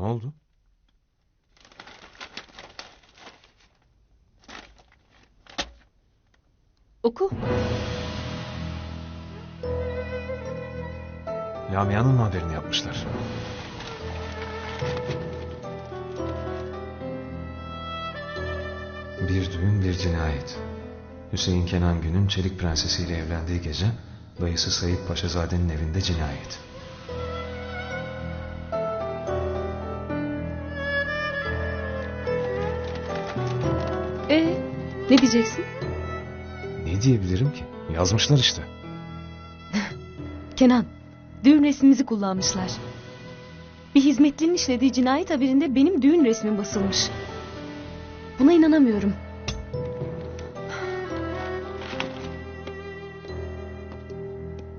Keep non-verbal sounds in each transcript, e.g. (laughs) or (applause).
oldu? Oku. Lamia'nın haberini yapmışlar? Bir düğün bir cinayet. Hüseyin Kenan Gün'ün Çelik Prensesi ile evlendiği gece dayısı Sayit Paşazade'nin evinde cinayet. Ee, ne diyeceksin? Ne diyebilirim ki? Yazmışlar işte. (laughs) Kenan, düğün resmimizi kullanmışlar. Bir hizmetlinin işlediği cinayet haberinde benim düğün resmim basılmış. Buna inanamıyorum. (sighs)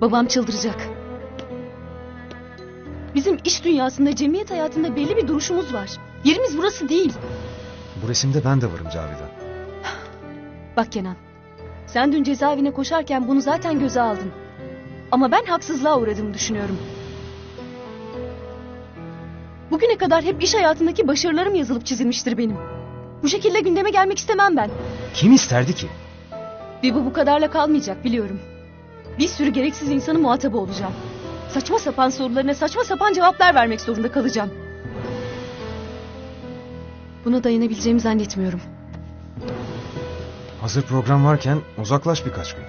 Babam çıldıracak. Bizim iş dünyasında, cemiyet hayatında belli bir duruşumuz var. Yerimiz burası değil. Bu resimde ben de varım Cavidan. Bak Kenan, sen dün cezaevine koşarken bunu zaten göze aldın. Ama ben haksızlığa uğradığımı düşünüyorum. Bugüne kadar hep iş hayatındaki başarılarım yazılıp çizilmiştir benim. Bu şekilde gündeme gelmek istemem ben. Kim isterdi ki? Ve bu bu kadarla kalmayacak biliyorum. Bir sürü gereksiz insanın muhatabı olacağım. Saçma sapan sorularına saçma sapan cevaplar vermek zorunda kalacağım. Buna dayanabileceğimi zannetmiyorum. Hazır program varken uzaklaş birkaç gün.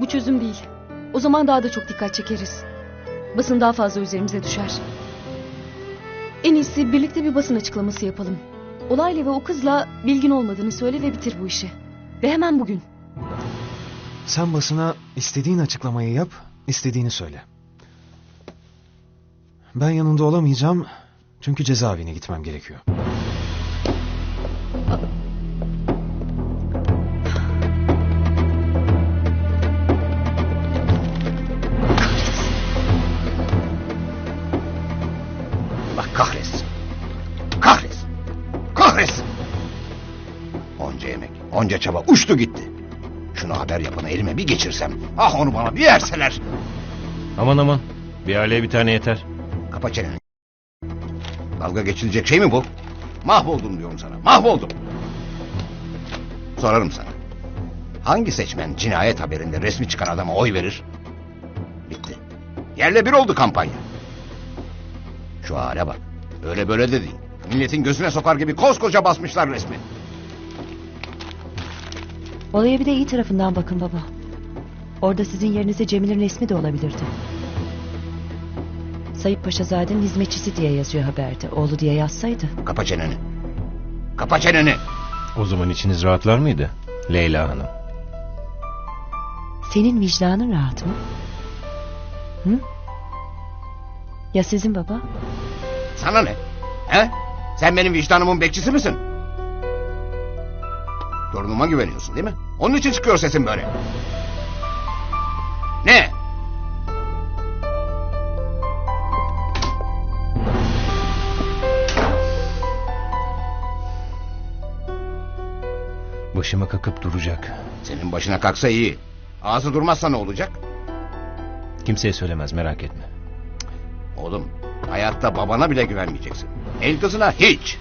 Bu çözüm değil. O zaman daha da çok dikkat çekeriz. Basın daha fazla üzerimize düşer. En iyisi birlikte bir basın açıklaması yapalım. Olayla ve o kızla bilgin olmadığını söyle ve bitir bu işi. Ve hemen bugün. Sen basına istediğin açıklamayı yap, istediğini söyle. Ben yanında olamayacağım çünkü cezaevine gitmem gerekiyor. Onca emek, onca çaba uçtu gitti. Şunu haber yapana elime bir geçirsem. Ah onu bana bir verseler. Aman aman. Bir aileye bir tane yeter. Kapa çeneni. Dalga geçilecek şey mi bu? Mahvoldum diyorum sana. Mahvoldum. Sorarım sana. Hangi seçmen cinayet haberinde resmi çıkan adama oy verir? Bitti. Yerle bir oldu kampanya. Şu hale bak. Öyle böyle de değil. Milletin gözüne sokar gibi koskoca basmışlar resmi. Olaya bir de iyi tarafından bakın baba. Orada sizin yerinize Cemil'in resmi de olabilirdi. Sayıp Paşazade'nin hizmetçisi diye yazıyor haberde. Oğlu diye yazsaydı. Kapa çeneni. Kapa çeneni. O zaman içiniz rahatlar mıydı? Leyla Hanım. Senin vicdanın rahat mı? Hı? Ya sizin baba? Sana ne? He? Sen benim vicdanımın bekçisi misin? Torunuma güveniyorsun değil mi? Onun için çıkıyor sesin böyle. Ne? Başıma kakıp duracak. Senin başına kalksa iyi. Ağzı durmazsa ne olacak? Kimseye söylemez merak etme. Oğlum hayatta babana bile güvenmeyeceksin. El kızına hiç.